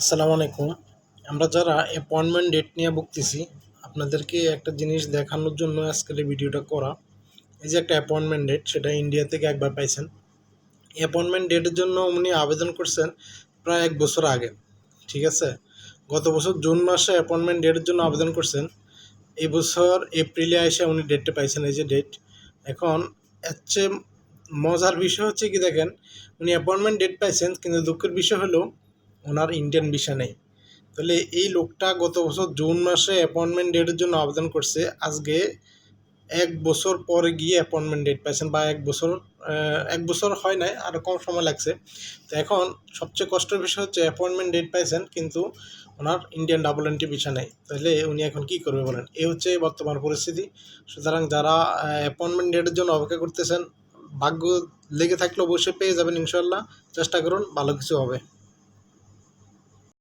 আসসালামু আলাইকুম। আমরা যারা অ্যাপয়েন্টমেন্ট ডেট নিয়ে ভুগতেছি, আপনাদেরকে একটা জিনিস দেখানোর জন্য আজকের এই ভিডিওটা করা। এই যে একটা অ্যাপয়েন্টমেন্ট ডেট সেটা ইন্ডিয়া থেকে একবার পাইছেন। অ্যাপয়েন্টমেন্ট ডেটের জন্য উনি আবেদন করছেন প্রায় এক বছর আগে, ঠিক আছে? গত বছর জুন মাসে অ্যাপয়েন্টমেন্ট ডেটের জন্য আবেদন করছেন। এই বছর এপ্রিলে এসে উনি ডেটটা পাইছেন, এই যে ডেট এখন এর মজার বিষয় হচ্ছে কি দেখেন, উনি অ্যাপয়েন্টমেন্ট ডেট পাইছেন, কিন্তু দুঃখের বিষয় হলো ওনার ইন্ডিয়ান ভিসা নেই। তাহলে এই লোকটা গত বছর জুন মাসে অ্যাপয়েন্টমেন্ট ডেটের জন্য আবেদন করছে। আজকে এক বছর পরে গিয়ে অ্যাপয়েন্টমেন্ট ডেট পাইছেন বা এক বছর এক বছর হয় নাই আরও কম সময় লাগছে। তো এখন সবচেয়ে কষ্টের বিষয় হচ্ছে অ্যাপয়েন্টমেন্ট ডেট পাইছেন, কিন্তু ওনার ইন্ডিয়ান ডাবল এন্ট্রি ভিসা নেই। তাহলে উনি এখন কি করবে বলেন? এই হচ্ছে বর্তমান পরিস্থিতি। সুতরাং যারা অ্যাপয়েন্টমেন্ট ডেটের জন্য অপেক্ষা করতেছেন, ভাগ্য লেগে থাকলে অবশ্যই পেয়ে যাবেন ইনশাল্লাহ চেষ্টা করুন, ভালো কিছু হবে।